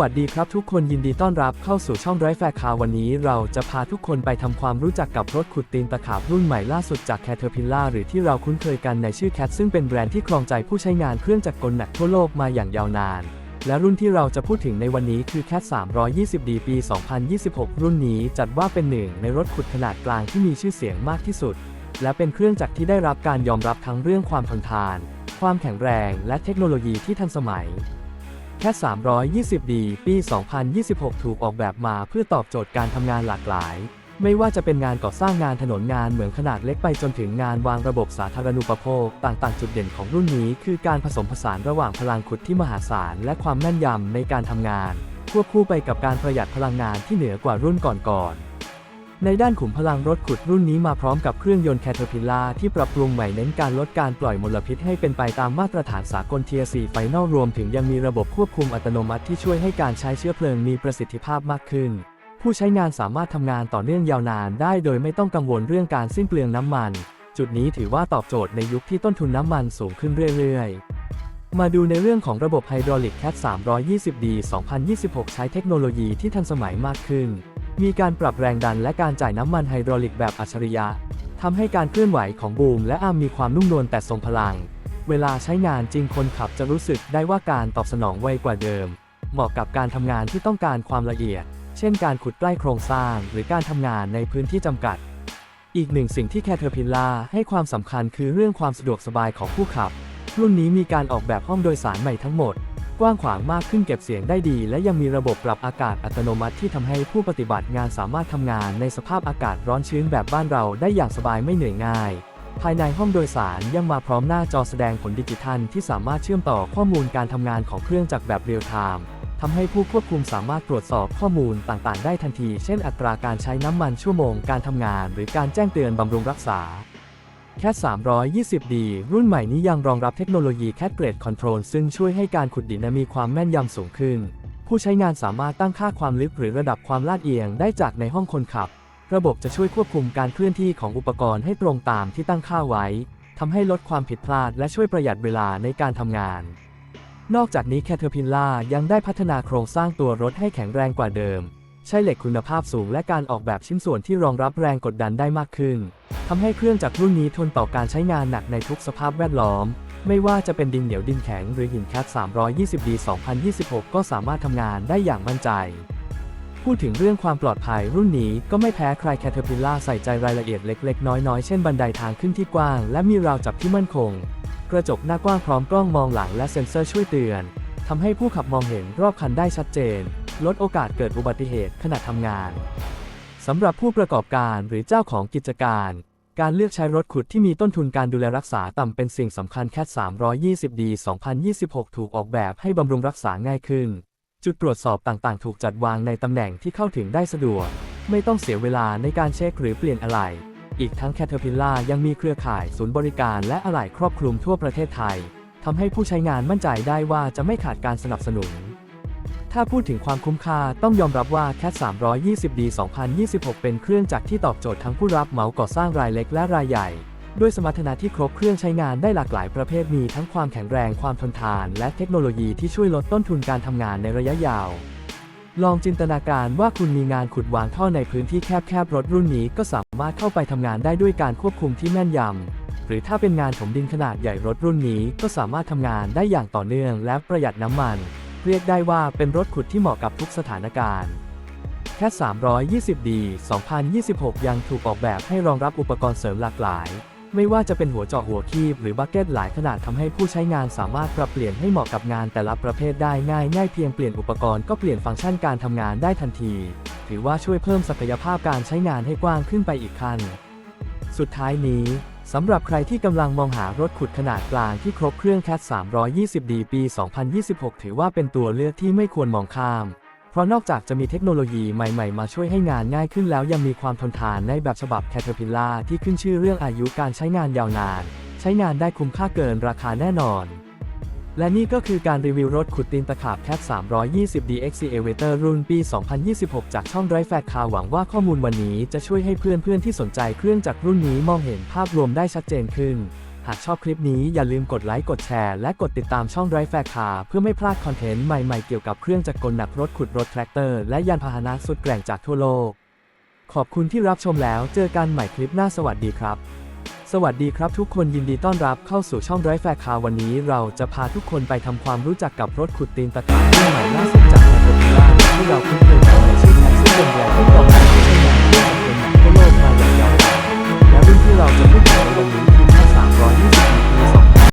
วัสดีครับทุกคนยินดีต้อนรับเข้าสู่ช่อง Drive Fair Car วันนี้เราจะพาทุกคนไปทำความรู้จักกับรถขุดตีนตะขาบรุ่นใหม่ล่าสุดจาก Caterpillar หรือที่เราคุ้นเคยกันในชื่อ Cat ซึ่งเป็นแบรนด์ที่ครองใจผู้ใช้งานเครื่องจักรกลหนักทั่วโลกมาอย่างยาวนาน และรุ่นที่เราจะพูดถึงในวันนี้คือ Cat 320D ปี 2026 รุ่นนี้จัดว่าเป็นหนึ่งในรถขุดขนาดกลางที่มีชื่อเสียงมากที่สุด และเป็นเครื่องจักรที่ได้รับการยอมรับทั้งเรื่องความทนทาน ความแข็งแรง และเทคโนโลยีที่ทันสมัย แค่ 320 ดี ปี 2026 ถูกออกแบบมาเพื่อตอบโจทย์การทำงานหลากหลาย ไม่ว่าจะเป็นงานก่อสร้างงานถนนงานเหมืองขนาดเล็กไปจนถึงงานวางระบบสาธารณูปโภค ต่างๆ จุดเด่นของรุ่นนี้คือการผสมผสานระหว่างพลังขุดที่มหาศาล และความแม่นยำในการทำงาน ควบคู่ไปกับการประหยัดพลังงานที่เหนือกว่ารุ่นก่อนๆ ในด้านขุมพลังรถขุดรุ่นนี้มาพร้อมกับเครื่องยนต์ Caterpillar ที่ปรับปรุงใหม่เน้นการลดการปล่อยมลพิษให้เป็นไปตามมาตรฐานสากล Tier 4 Final รวมถึงยังมีระบบควบคุมอัตโนมัติที่ช่วยให้การใช้เชื้อเพลิงมีประสิทธิภาพมากขึ้น ผู้ใช้งานสามารถทำงานต่อเนื่องยาวนานได้โดยไม่ต้องกังวลเรื่องการสิ้นเปลืองน้ำมัน จุดนี้ถือว่าตอบโจทย์ในยุคที่ต้นทุนน้ำมันสูงขึ้นเรื่อย ๆมาดูในเรื่องของระบบไฮดรอลิก CAT 320D 2026 ใช้เทคโนโลยีที่ทันสมัยมากขึ้น มีการปรับแรงดันและการจ่ายน้ำมันไฮดรอลิกแบบอัจฉริยะทำให้การเคลื่อนไหวของบูมและอาร์มมีความนุ่มนวลแต่ทรงพลัง เวลาใช้งานจริงคนขับจะรู้สึกได้ว่าการตอบสนองไวกว่าเดิม เหมาะกับการทำงานที่ต้องการความละเอียด เช่นการขุดใกล้โครงสร้าง หรือการทำงานในพื้นที่จำกัด อีกหนึ่งสิ่งที่ Caterpillar ให้ความสำคัญคือเรื่องความสะดวกสบายของผู้ขับ รุ่นนี้มีการออกแบบห้องโดยสารใหม่ทั้งหมด กว้างขวางมากขึ้นเก็บเสียงได้ดี และยังมีระบบปรับอากาศอัตโนมัติที่ทำให้ผู้ปฏิบัติงานสามารถทำงานในสภาพอากาศร้อนชื้นแบบบ้านเราได้อย่างสบายไม่เหนื่อยง่าย ภายในห้องโดยสารยังมาพร้อมหน้าจอแสดงผลดิจิทัล ที่สามารถเชื่อมต่อข้อมูลการทำงานของเครื่องจักรแบบเรียลไทม์ทำให้ผู้ควบคุมสามารถตรวจสอบข้อมูลต่างๆ ได้ทันที เช่นอัตราการใช้น้ำมันชั่วโมง การทำงาน หรือการแจ้งเตือนบำรุงรักษา แค่ 320D รุ่นใหม่นี้ยังรองรับเทคโนโลยี Cat Grade Control ซึ่งช่วยให้การขุดดินมีความแม่นยำสูงขึ้น ผู้ใช้งานสามารถตั้งค่าความลึกหรือระดับความลาดเอียงได้จากในห้องคนขับ ระบบจะช่วยควบคุมการเคลื่อนที่ของอุปกรณ์ให้ตรงตามที่ตั้งค่าไว้ทำให้ลดความผิดพลาดและช่วยประหยัดเวลาในการทำงาน นอกจากนี้ Caterpillar ยังได้พัฒนาโครงสร้างตัวรถให้แข็งแรงกว่าเดิม ใช้เหล็กคุณภาพสูงและการออกแบบชิ้นส่วนที่รองรับแรงกดดันได้มากขึ้นทำให้เครื่องจักรรุ่นนี้ทนต่อการใช้งานหนักในทุกสภาพแวดล้อม ไม่ว่าจะเป็นดินเหนียวดินแข็งหรือหินแคท 320D 2026 ก็สามารถทำงานได้อย่างมั่นใจพูดถึงเรื่องความปลอดภัยรุ่นนี้ก็ไม่แพ้ใคร Caterpillar ใส่ใจรายละเอียดเล็กๆ น้อยๆ เช่นบันไดทางขึ้นที่กว้าง และมีราวจับที่มั่นคง กระจกหน้ากว้างพร้อมกล้องมองหลังและเซ็นเซอร์ช่วยเตือนทำให้ผู้ขับมองเห็นรอบคันได้ชัดเจน ลดโอกาสเกิดอุบัติเหตุขณะทำงานสำหรับผู้ประกอบการหรือเจ้าของกิจการ การเลือกใช้รถขุดที่มีต้นทุนการดูแลรักษาต่ำเป็นสิ่งสำคัญแค่ 320D 2026 ถูกออกแบบให้บำรุงรักษาง่ายขึ้น จุดตรวจสอบต่างๆ ถูกจัดวางในตำแหน่งที่เข้าถึงได้สะดวก ไม่ต้องเสียเวลาในการเช็คหรือเปลี่ยนอะไหล่อีกทั้ง Caterpillar ยังมีเครือข่ายศูนย์บริการและอะไหล่ครอบคลุมทั่วประเทศไทยทำให้ผู้ใช้งานมั่นใจได้ว่าจะไม่ขาดการสนับสนุน ถ้าพูดถึงความคุ้มค่าต้องยอมรับว่า Cat 320D 2026 เป็นเครื่องจักรที่ตอบโจทย์ทั้งผู้รับเหมาก่อสร้างรายเล็กและรายใหญ่ ด้วยสมรรถนะที่ครบเครื่องใช้งานได้หลากหลายประเภทมีทั้งความแข็งแรงความทนทาน และเทคโนโลยีที่ช่วยลดต้นทุนการทำงานในระยะยาว ลองจินตนาการว่าคุณมีงานขุดวางท่อในพื้นที่แคบๆรถรุ่นนี้ก็สามารถเข้าไปทำงานได้ด้วยการควบคุมที่แม่นยำหรือถ้าเป็นงานถมดินขนาดใหญ่รถรุ่นนี้ก็สามารถทำงานได้อย่างต่อเนื่องและประหยัดน้ำมัน เรียกได้ว่าเป็นรถขุดที่เหมาะกับทุกสถานการณ์ แค่ 320D 2026 ยังถูกออกแบบให้รองรับอุปกรณ์เสริมหลากหลาย ไม่ว่าจะเป็นหัวเจาะหัวคีบหรือบักเก็ตหลายขนาดทำให้ผู้ใช้งานสามารถปรับเปลี่ยนให้เหมาะกับงานแต่ละประเภทได้ง่ายง่ายเพียงเปลี่ยนอุปกรณ์ก็เปลี่ยนฟังก์ชันการทำงานได้ทันที ถือว่าช่วยเพิ่มศักยภาพการใช้งานให้กว้างขึ้นไปอีกขั้น สุดท้ายนี้ สำหรับใครที่กำลังมองหารถขุดขนาดกลางที่ครบเครื่องแคท320 d ปี 2026 ถือว่าเป็นตัวเลือกที่ไม่ควรมองข้าม เพราะนอกจากจะมีเทคโนโลยีใหม่ ๆ มาช่วยให้งานง่ายขึ้นแล้วยังมีความทนทานในแบบฉบับ Caterpillar ที่ขึ้นชื่อเรื่องอายุการใช้งานยาวนาน ใช้งานได้คุ้มค่าเกินราคาแน่นอน และนี่ก็คือการรีวิวรถขุดตีนตะขาบ CAT 320D Excavator รุ่นปี 2026 จากช่อง Drive Fact Car หวังว่าข้อมูลวันนี้จะช่วยให้เพื่อนๆที่สนใจเครื่องจักรรุ่นนี้มองเห็นภาพรวมได้ชัดเจนขึ้น หากชอบคลิปนี้อย่าลืมกดไลค์กดแชร์และกดติดตามช่อง Drive Fair Car เพื่อไม่พลาดคอนเทนต์ใหม่ๆเกี่ยวกับเครื่องจักรกลหนักรถขุดรถแทรกเตอร์และยานพาหนะสุดแกร่งจากทั่วโลก ขอบคุณที่รับชมแล้ว เจอกันใหม่คลิปหน้าสวัสดีครับ สวัสดีครับทุกคนยินดีต้อนรับเข้าสู่ช่องไร้แฟคาวันนี้เราจะพาทุกคนไปทำความรู้จักกับรถขุดตีนตะขาบรุ่นใหม่ล่าสุดจากโตโยต้าที่เราคุ้นเคยกันใน